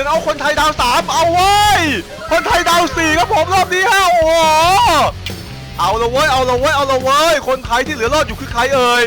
ยังเอาคนไทยดาวสามเอาไว้คนไทยดาวสี่ครับผมรอบนี้ฮะโอ้โหเอาละเว้ยเอาละเว้ยเอาละเว้ยคนไทยที่เหลือรอดอยู่คือใครเอ่ย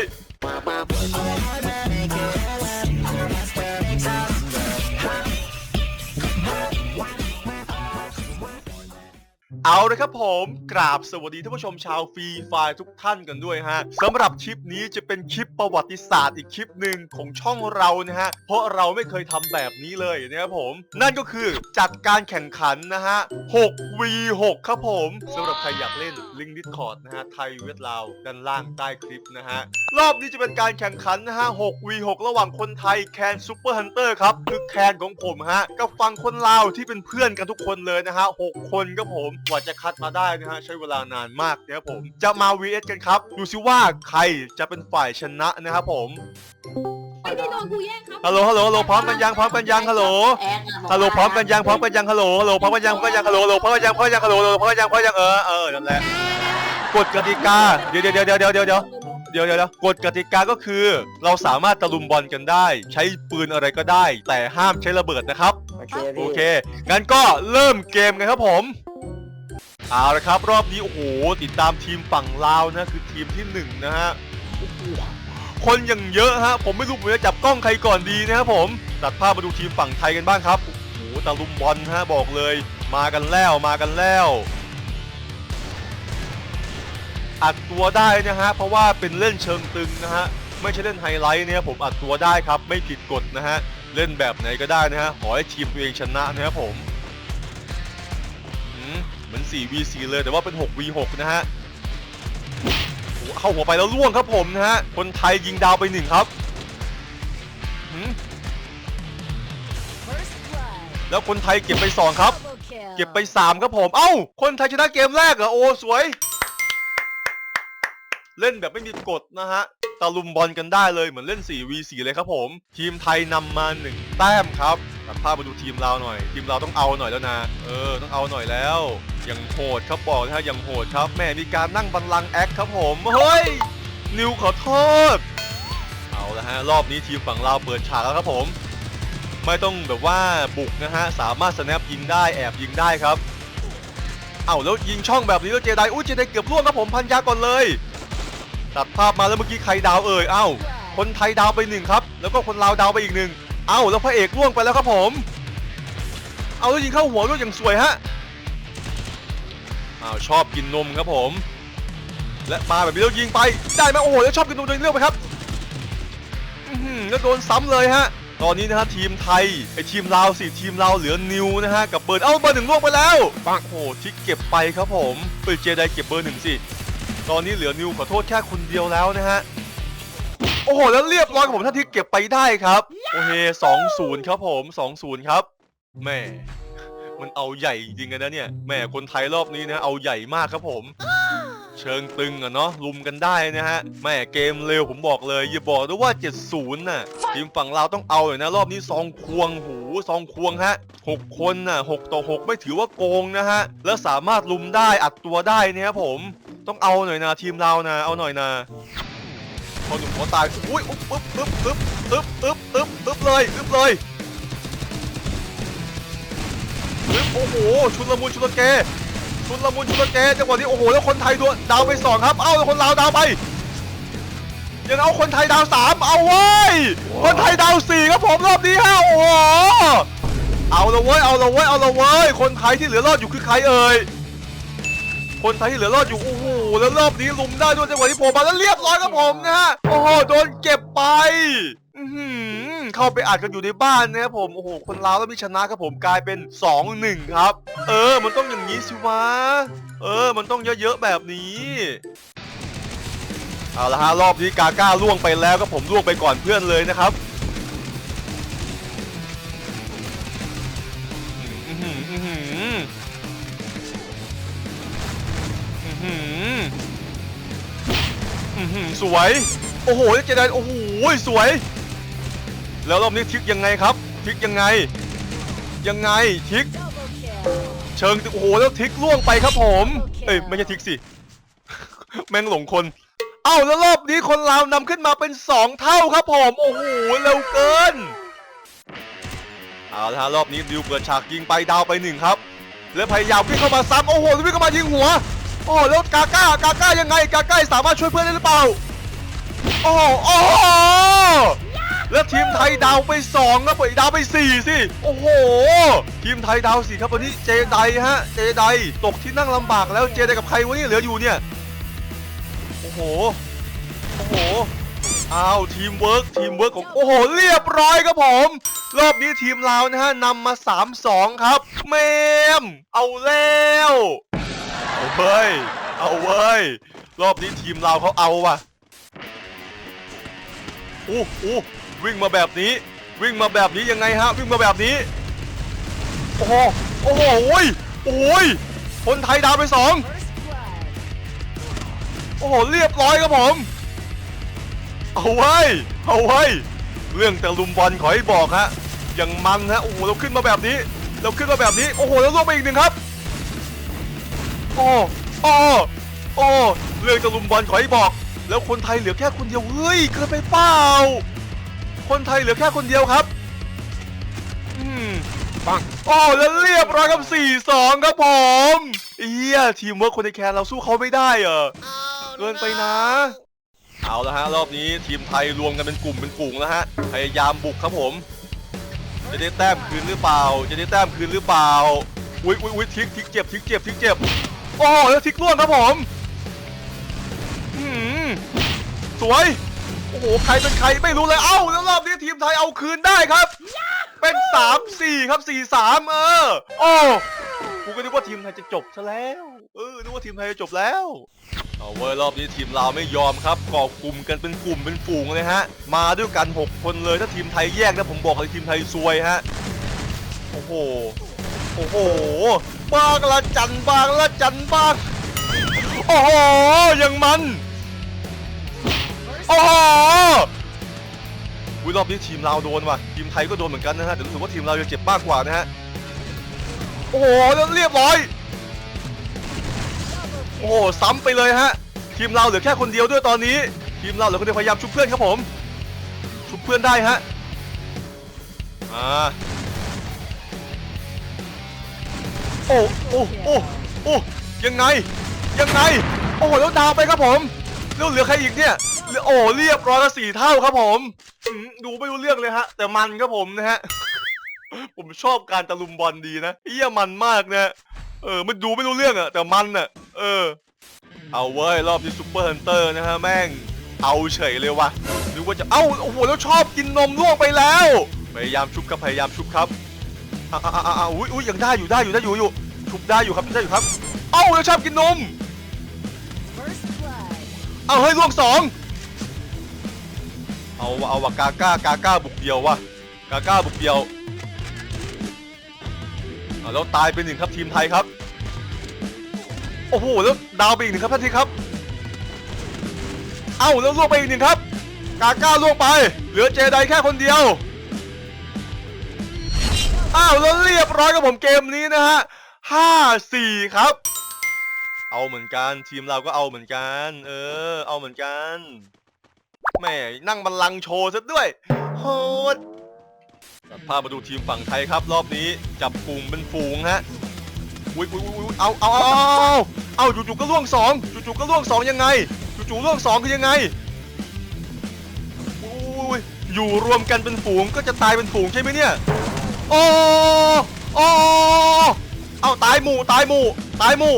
เอาเลยครับผมกราบสวัสดีท่านผู้ชมชาวฟรีไฟทุกท่านกันด้วยฮะสำหรับคลิปนี้จะเป็นคลิปประวัติศาสตร์อีกคลิปหนึ่งของช่องเรานะฮะเพราะเราไม่เคยทำแบบนี้เลยนะครับผม นั่นก็คือจัดการแข่งขันนะฮะ 6v6 ครับผมสำหรับใครอยากเล่นลิงก์ดิสคอร์ดนะฮะไทยเวทลาวด้านล่างใต้คลิปนะฮะรอบนี้จะเป็นการแข่งขันนะฮะ 6v6 ระหว่างคนไทยแคนซูเปอร์ฮันเตอร์ครับคือแคนของผมฮะกับฝั่งคนลาวที่เป็นเพื่อนกันทุกคนเลยนะฮะ 6 คนครับผมว่าจะคัดมาได้นะฮะใช้เวลานานมากนะครับผม จะมา vs กันครับ ดูซิว่าใครจะเป็นฝ่ายชนะนะครับผม ไอ้ที่โดนกูแย่งครับฮัลโหลฮัลโหลฮัลโหลพร้อมกันยังพร้อมกันยังฮัลโหลฮัลโหลพร้อมกันยังพร้อมกันยังฮัลโหลฮัลโหลพร้อมกันยังพร้อมกันยังฮัลโหลฮัลโหลพร้อมกันยังพร้อมกันยังฮัลโหลฮัลโหลพร้อมกันยังพร้อมกันยังเออเออนั่นแหละกฎกติกาเดี๋ยวเดี๋ยวเดี๋ยวเดี๋ยวเดี๋ยวเดี๋ยวเดี๋ยวเดี๋ยวเดี๋ยวกฎกติกาก็คือ เราสามารถตะลุมบอลกันได้ ใช้ปืนอะไรก็ได้ แต่ห้ามใช้ระเบิดนะครับ โอเคโอพี่เค งั้นก็เริ่มเกมกันครับผม เอาละครับ รอบนี้โอ้โหติดตามทีมฝั่งลาวนะคือทีมที่หนึ่งนะฮะโอ้โหคนอย่างเยอะฮะผมไม่รู้ผมจะจับกล้องใครก่อนดีนะครับผมตัดภาพมาดูทีมฝั่งไทยกันบ้างครับโอ้โหตะลุมบอลฮะบอกเลย มากันแล้วมากันแล้วอัดตัวได้นะฮะเพราะว่าเป็นเล่นเชิงตึงนะฮะไม่ใช่เล่นไฮไลท์เนี่ยผมอัดตัวได้ครับ ไม่ผิดกฎนะฮะเล่นแบบไหนก็ได้นะฮะขอให้ทีมตัวเองชนะนะครับผมอื มเหมือน 4v4 เลยแต่ว่าเป็น 6v6 นะฮะเข้าหัวไปแล้วล่วงครับผมนะฮะ คนไทยยิงดาวไปหนึ่งครับ แล้วคนไทยเก็บไปสองครับ เก็บไป3ครับผม เอ้า คนไทยชนะเกมแรกเหรอ โอ้ สวย เล่นแบบไม่มีกฎนะฮะ ตะลุมบอลกันได้เลยเหมือนเล่น 4v4 เลยครับผม ทีมไทยนำมา1แต้มครับตัดภาพมาดูทีมเราหน่อย ทีมเราต้องเอาหน่อยแล้วนะ เออ ต้องเอาหน่อยแล้ว ยังโหดครับบอกนะฮะยังโหดครับแม่มีการนั่งบันลังก์แอคครับผมเฮ้ยนิวขอโทษเอาละฮะรอบนี้ทีมฝั่งเราเปิดฉากแล้วครับผม ไม่ต้องแบบว่าบุกนะฮะสามารถสแนปยิงได้แอบยิงได้ครับเอาแล้วยิงช่องแบบนี้แล้วเจไดอุ้ยเจไดเกือบล่วงครับผมพันยาก่อนเลยตัดภาพมาแล้วเมื่อกี้ใครดาวเอ่ยเอ้าคนไทยดาวไปหนึ่งครับ แล้วก็คนลาวดาวไปอีกหนึ่งเอ้าแล้วพระเอกล่วงไปแล้วครับผม เอาแล้วยิงเข้าหัวด้วยอย่างสวยฮะ อ้าวชอบกินนมครับผม และมาแบบนี้แล้วยิงไปได้ไหมโอ้โหแล้วชอบกินนมโดยเลือกไปครับแล้วโดนซ้ำเลยฮะ ตอนนี้นะฮะทีมไทยไอทีมลาวสิทีมลาวเหลือนิวนะฮะกับเบอร์เอ้าเบอร์หนึ่งล่วงไปแล้วปังโอ้โหทิกเก็บไปครับผมเปิดเจไดเก็บเบอร์หนึ่งสิตอนนี้เหลือนิวขอโทษแค่คนเดียวแล้วนะฮะโอ้โหแล้วเรียบร้อยครับผมถ้าทิกเก็บไปได้ครับ โอเคสองศูนย์ครับผมสองศูนย์ครับแม่ มันเอาใหญ่จริงๆกันนะเนี่ยแหม่คนไทยรอบนี้นะเอาใหญ่มากครับผม เชิงตึงอะเนาะลุมกันได้นะฮะแหม่เกมเร็วผมบอกเลย อย่าบอกด้วยว่า 70น่ะทีมฝั่งเราต้องเอาเลยนะ รอบนี้ซองควงหูซองควงฮะหกคนน่ะหกต่อหกไม่ถือว่าโกงนะฮะแล้วสามารถลุมได้อัดตัวได้เนี่ยครับผม ต้องเอาหน่อยนะทีมเรานะ เอาหน่อยนะพอหนุ่มขอตายอุ้ยอุ๊บปึ๊บปึ๊บปึ๊บปึ๊บปึ๊บปึ๊บปึ๊บเลยปึ๊บเลย โอ้โหชุนละมุนชุนละเกชุนละมุนชุนละเกจังหวะนี้โอ้โหแล้วคนไทยดวดาวไปสองครับเอ้าแล้วคนลาวดาวไปยังเอาคนไทยดาวสามเอาเว้ยคนไทยดาวสี่ครับผมรอบนี้ฮะโอ้โหเอาละเว้ยเอาละเว้ยเอาละเว้ยคนไทยที่เหลือรอดอยู่คือใครเอ่ยคนไทยที่เหลือรอดอยู่โอ้โหแล้วรอบนี้ลุมได้ด้วยจังหวะที่ผล่มาแล้วเรียบร้อยครับผมนะฮะโอ้โหโดนเก็บไป อื้อหือเข้าไปอัดกันอยู่ในบ้านนะครับผมโอ้โหคนลาวแล้วมีชนะครับผมกลายเป็น 2-1 ครับ เออ มันต้องอย่างนี้สิวะเออ มันต้องเยอะๆแบบนี้เอาละฮะรอบนี้กาก้าล่วงไปแล้วก็ผมล่วงไปก่อนเพื่อนเลยนะครับอื้อหืออื้อหืออื้อหืออื้อหือสวย โอ้โหเจไดโอ้โหสวย แล้วรอบนี้ทิกยังไงครับ ทิกยังไง ยังไงทิก เชิงโอ้โหแล้วทิกล่วงไปครับผม เอ้ยไม่ใช่ทิกสิ แม่งหลงคน เอ้าแล้วรอบนี้คนลาวนำขึ้นมาเป็น 2 เท่าครับผม โอ้โหเร็วเกินเอาละฮะรอบนี้ดิวเปิดฉากยิงไปดาวไปหนึ่งครับ แล้วพยายามวิ่งเข้ามาซ้ำโอ้โหวิ่งเข้ามายิงหัว โอ้โหแล้วกาก้ากาก้ายังไงกาก้าสามารถช่วยเพื่อนได้หรือเปล่า โอ้โหโอ้โห แล้วทีมไทยดาวไปสองครับเปิดาวไปสี่สิโอ้โห ทีมไทยดาวสี่ครับวันนี้เจไดฮะเจไดตกที่นั่งลำบากแล้วเจไดกับใครวะนี่เหลืออยู่เนี่ยโอ้โหโอ้โหอ้าวทีมเวิร์กทีมเวิร์กของโอ้โหเรียบร้อยครับผมรอบนี้ทีมเราวนะฮะนำมา 3-2 ครับเมม เอาแล้วเอาเว้ยเอาเว้ยรอบนี้ทีมเราเขาเอาว่ะอู้อู้ วิ่งมาแบบนี้ วิ่งมาแบบนี้ยังไงฮะ วิ่งมาแบบนี้ โอ้โห โอ้โหโอ้ยโอ้ยคนไทยดาวไปสองโอ้โห เรียบร้อยครับผม เอาไว้ เอาไว้ เรื่องแต่ลุมบอลขอให้บอกฮะอย่างมันฮะ โอ้โห เราขึ้นมาแบบนี้ เราขึ้นมาแบบนี้ โอ้โห แล้วลงไปอีกหนึ่งครับ โอ้โอ้โอ้เรื่องแต่ลุมบอลขอให้บอก แล้วคนไทยเหลือแค่คนเดียว เฮ้ย เกินไปเปล่า คนไทยเหลือแค่คนเดียวครับอืมปังโอ้แล้วเรียบร้อยกับ4-2ครับผมเอียทีมเวิร์คคนในแคนเราสู้เขาไม่ได้เหรอเกินไปนะ เอาละฮะรอบนี้ทีมไทยรวมกันเป็นกลุ่มเป็นฝูงแล้วฮะพยายามบุกครับผม จะได้แต้มคืนหรือเปล่า จะได้แต้มคืนหรือเปล่าอุ้ยอุ้ยอุ้ยทิกทิกเจ็บทิกเจ็บทิกเจ็บโอ้แล้วทิกล่วงครับผมหืมสวยโอ้โหใครเป็นใครไม่รู้เลยเอ้าแล้วรอบนี้ทีมไทยเอาคืนได้ครับ เป็น3 4ครับ4 3เออโอ้กูก็นึกว่าทีมไทยจะจบซะแล้วเออนึกว่าทีมไทยจะจบแล้วเอาเว้ยรอบนี้ทีมเราวไม่ยอมครับก่อกลุ่มกันเป็นกลุ่มเป็นฝูงเลยฮะ มาด้วยกัน 6 คนเลยถ้าทีมไทยแยกนะผมบอกเลยทีมไทยซวยฮะโอ้โหโอ้โหบ้างละจันบ้างละจันบ้างโอ้โหยังมัน โอ้โหอุ๊ยรอบนี้ทีมเราโดนว่ะ ทีมไทยก็โดนเหมือนกันนะฮะแต่รู้สึกว่าทีมเราจะเจ็บมากกว่านะฮะ โอ้โหแล้วเรียบร้อย โอ้โหซ้ำไปเลยฮะ ทีมเราเหลือแค่คนเดียวด้วยตอนนี้ ทีมเราเหลือคนเดียวพยายามชุบเพื่อนครับผม ชุบเพื่อนได้ฮะ อ่า โอ้โอ้โอ้โอ้ยังไง ยังไง โอ้โหแล้วดาวไปครับผม แล้วเหลือใครอีกเนี่ย โอ้เรียบร้อยละสี่เท่าครับผมอืมดูไม่รู้เรื่องเลยฮะ แต่มันครับผมนะฮะ ผมชอบการตะลุมบอลดีนะเอี้ยมันมากนะ เออ มันดูไม่รู้เรื่องอะแต่มันอะเออ เอาเว้ย รอบนี้ซูเปอร์ฮันเตอร์นะฮะแม่ง เอาเฉยเลยวะนึกว่าจะเอ้าโอ้โหแล้วชอบกินนมล่วงไปแล้ว พยายามชุบครับพยายามชุบครับอ่าอ่าอ่าอุ้ยอุ้ยยังได้อยู่ได้อยู่ได้อยู่อยู่ชุบได้อยู่ครับชุบได้อยู่ครับ เอ้าแล้วชอบกินนมเอาเฮ้ยล่วงสอง เอาวะเอาวะกาก้ากาก้าบุกเดียววะกาก้าบุกเดียวเอาแล้วตายไปหนึ่งครับทีมไทยครับ โอ้โหแล้วดาวไปอีกหนึ่งครับท่านทีครับ เอ้าแล้วล่วงไปอีกหนึ่งครับ กาก้าล่วงไป เหลือเจไดแค่คนเดียวอ้าวแล้วเรียบร้อยกับผมเกมนี้นะฮะห้าสี่ครับ เอาเหมือนกันทีมเราก็เอาเหมือนกัน เออ เอาเหมือนกัน แหม่นั่งบัลลังก์โชว์ซะด้วยโหดตัดภาพมาดูทีมฝั่งไทยครับ รอบนี้จับกลุ่มเป็นฝูงฮะอุ้ยอุ้ยอุ้ยเอาเอาเอาเอาเอาจู่ๆก็ล่วงสองจู่ๆก็ล่วงสองยังไงจู่ๆล่วงสองคือยังไงอุ้ยอยู่รวมกันเป็นฝูงก็จะตายเป็นฝูงใช่ไหมเนี่ยโอ้โอ้เอาตายหมู่ตายหมู่ตายหมู่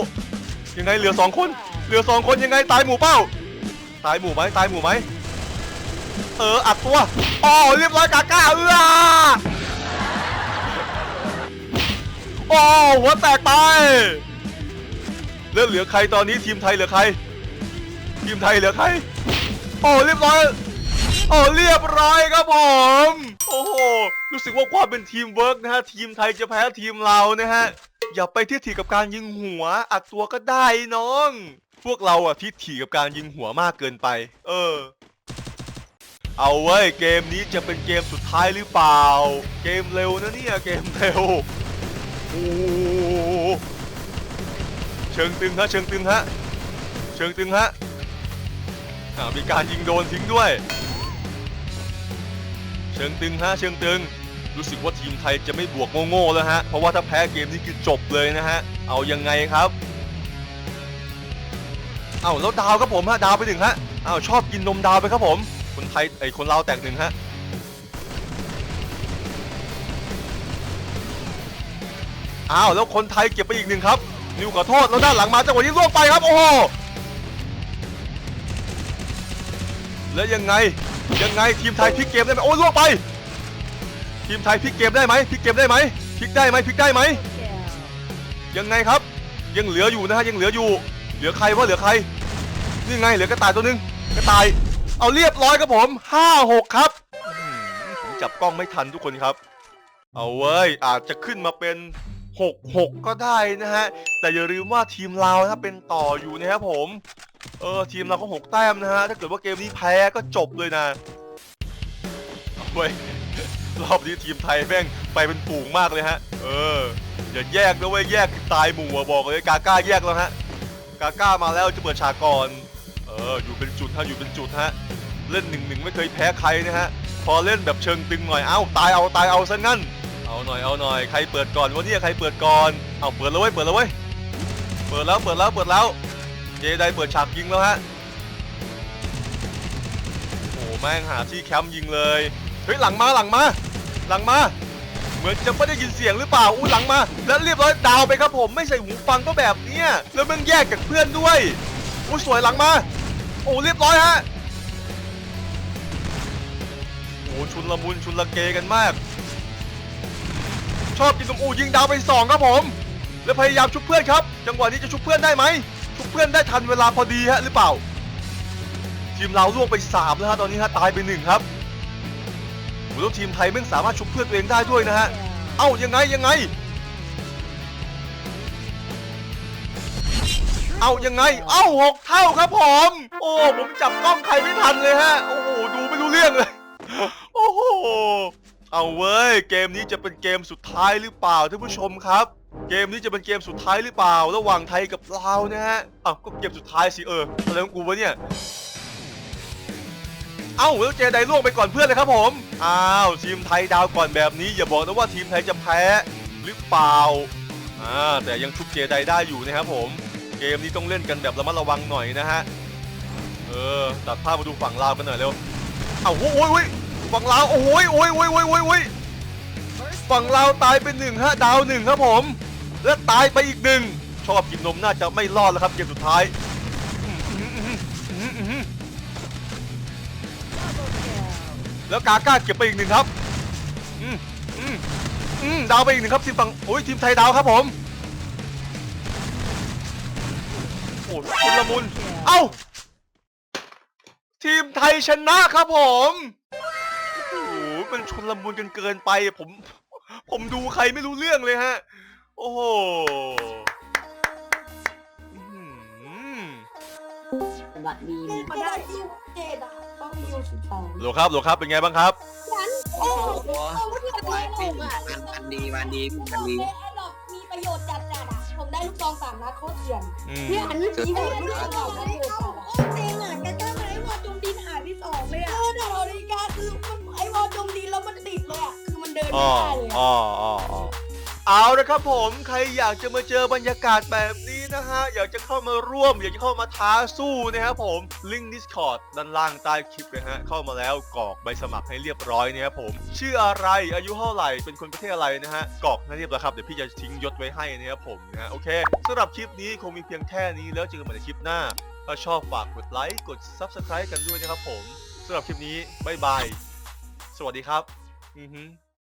ยังไงเหลือสองคนเหลือสองคนยังไงตายหมู่เป้า ตายหมู่ไหมตายหมู่ไหม เอออัดตัวอ๋อเรียบร้อยกาก้าเออโอ้หัวแตกไปแล้วเหลือใครตอนนี้ทีมไทยเหลือใคร ทีมไทยเหลือใครโอ้เรียบร้อยโอ้เรียบร้อยครับผมโอ้โหรู้สึกว่าความเป็นทีมเวิร์กนะฮะทีมไทยจะแพ้ทีมเรานะฮะอย่าไปทิฐิกับการยิงหัว อัดตัวก็ได้น้อง พวกเราอะทิฐิกับการยิงหัวมากเกินไป เออ เอาเว้ยเกมนี้จะเป็นเกมสุดท้ายหรือเปล่า เกมเร็วนะเนี่ยเกมเร็วโอ้เชิงตึงฮะเชิงตึงฮะเชิงตึงฮะมีการยิงโดนทิ้งด้วย เชิงตึงฮะเชิงตึงรู้สึกว่าทีมไทยจะไม่บวกโง่ๆแล้วฮะเพราะว่าถ้าแพ้เกมนี้คือจบเลยนะฮะเอายังไงครับเอาแล้วดาวครับผมฮะดาวไปหนึ่งฮะเอาชอบกินนมดาวไปครับผม คนไทยไอยคนลาวแตกหนึ่งฮะ อ้าว แล้วคนไทยเก็บไปอีกหนึ่งครับ นิวขอโทษ แล้วด้านหลังมาจังหวะนี้ล่วงไปครับ โอ้โห แล้วยังไง ยังไงทีมไทยพลิกเกมได้ไหมโอ้ยล่วงไป ทีมไทยพลิกเกมได้ไหมพลิกเกมได้ไหมพลิกได้ไหมพลิกได้ไหม ยังไงครับ ยังเหลืออยู่นะฮะยังเหลืออยู่ เหลือใครวะเหลือใคร นี่ไงเหลือกระต่ายตัวหนึงกระต่าย เอาเรียบร้อยครับผมห้าหกครับผมจับกล้องไม่ทันทุกคนครับ เอาเว้ย อาจจะขึ้นมาเป็นหกหกก็ได้นะฮะ แต่อย่าลืมว่าทีมเราถ้าเป็นต่ออยู่นะครับผม เออ ทีมเราก็หกแต้มนะฮะ ถ้าเกิดว่าเกมนี้แพ้ก็จบเลยนะเอาเว้ยรอบนี้ทีมไทยแม่งไปเป็นฝูงมากเลยฮะ เออ อย่าแยกนะเว้ยแยกตายหมู่บอกเลยกาก้าแยกแล้วฮะ กาก้ามาแล้วจะเปิดฉากก่อน เอออยู่เป็นจุดฮะอยู่เป็นจุดฮะเล่นหนึ่งหนึ่งไม่เคยแพ้ใครนะฮะพอเล่นแบบเชิงตึงหน่อยเอ้าตายเอาตายเอาซะงั้นเอาหน่อยเอาหน่อยใครเปิดก่อนวะเนี่ยใครเปิดก่อนเอาเปิดแล้วเว้ยเปิดแล้วเว้ยเปิดแล้วเปิดแล้วเปิดแล้วเจไดเปิดฉากยิงแล้วฮะโอ้แม่งหาที่แคมป์ยิงเลยเฮ้ยหลังมาหลังมาหลังมาเหมือนจะไม่ได้ยินเสียงหรือเปล่าอู้หลังมา แล้วเรียบร้อยดาวไปครับผมไม่ใส่หูฟังก็แบบเนี้ยแล้วมันแยกจากเพื่อนด้วย อู้สวยหลังมา โอ้เรียบร้อยฮะโอ้ชุนละมุนชุนละเกกันมาก ชอบกินตรงอูยิงดาวไปสองครับผม แล้วพยายามชุบเพื่อนครับ จังหวะนี้จะชุบเพื่อนได้ไหมชุบเพื่อนได้ทันเวลาพอดีฮะหรือเปล่า ทีมเราล่วงไปสามแล้วฮะตอนนี้ฮะตายไปหนึ่งครับโอ้แล้วทีมไทยแม่งสามารถชุบเพื่อนตัวเองได้ด้วยนะฮะเอ้ายังไงยังไง เอายังไง เอ้าหกเท่าครับผม โอ้ผมจับกล้องใครไม่ทันเลยฮะ โอ้โหดูไม่รู้เรื่องเลย โอ้โห เอาเว้ย เกมนี้จะเป็นเกมสุดท้ายหรือเปล่าท่านผู้ชมครับ เกมนี้จะเป็นเกมสุดท้ายหรือเปล่า ระหว่างไทยกับลาวนะฮะอ้าวก็เกมสุดท้ายสิเอออะไรของกูวะเนี่ยเอ้าแล้วเจไดล่วงไปก่อนเพื่อนเลยครับผม อ้าว ทีมไทยดาวก่อนแบบนี้ อย่าบอกนะว่าทีมไทยจะแพ้หรือเปล่า อ่าแต่ยังชุบเจไดได้อยู่นะครับผม เกมนี้ต้องเล่นกันแบบระมัดระวังหน่อยนะฮะ เออ ตัดภาพมาดูฝั่งลาวกันหน่อยเร็วเอ้าโอ้ยโอ้ยโอ้ยฝั่งลาวโอ้ยโอ้ยโอ้ยโอ้ยโอ้ยโอ้ยฝั่งลาวตายเป็นหนึ่งฮะดาวหนึ่งครับผม และตายไปอีกหนึ่งชอบกินนมน่าจะไม่รอดแล้วครับเกมสุดท้ายแล้วกาก้าเก็บไปอีกหนึ่งครับอืมอืมอืมดาวไปอีกหนึ่งครับทีมฝั่งโอ้ยทีมไทยดาวครับผม โอ้ชุนละมุน เอ้า ทีมไทยชนะครับผมโอ้โหมันชุนละมุนกันเกินไปผม ผมดูใครไม่รู้เรื่องเลยฮะ โอ้โหอื้อหือสวัสดีมันได้ที่เจ็ดอะต้องมีอยู่สิบสองโหลครับโหลครับเป็นไงบ้างครับ โอ้โหวันนี้อะมันมันดีมันดีมันดีเล่นไอ้ดอกมีประโยชน์จัด ลูกซองสามนัดโคตรเถื่อนอืม เนี่ยอันนี้มีโหดลูกซองสามนัดโหดจัดอะจริงอะแกจ้างมาไอ้วอลจมดินหายที่สองเลยเออะอแต่เราดีกาคือมันไอ้วอลจมดินแล้วมันติดเลยอะคือมันเดินอ๋ไม่อได้เลยอ๋อะออ๋ออ๋อเอาละครับผม ใครอยากจะมาเจอบรรยากาศแบบนี้ นะฮะ อยากจะเข้ามาร่วม อยากจะเข้ามาท้าสู้นะครับผมลิงก์ Discord ด้านล่างใต้คลิปนะฮะ เข้ามาแล้วกรอกใบสมัครให้เรียบร้อยนะครับผม ชื่ออะไรอายุเท่าไหร่เป็นคนประเทศอะไรนะฮะกรอกให้เรียบร้อยครับเดี๋ยวพี่จะทิ้งยศไว้ให้นะครับผมนะฮะโอเคสำหรับคลิปนี้คงมีเพียงแค่นี้แล้วเจอกันใหม่ในคลิปหน้าถ้าชอบฝากกดไลค์กด Subscribe กันด้วยนะครับผมสำหรับคลิปนี้บ๊ายบายสวัสดีครับอือฮึ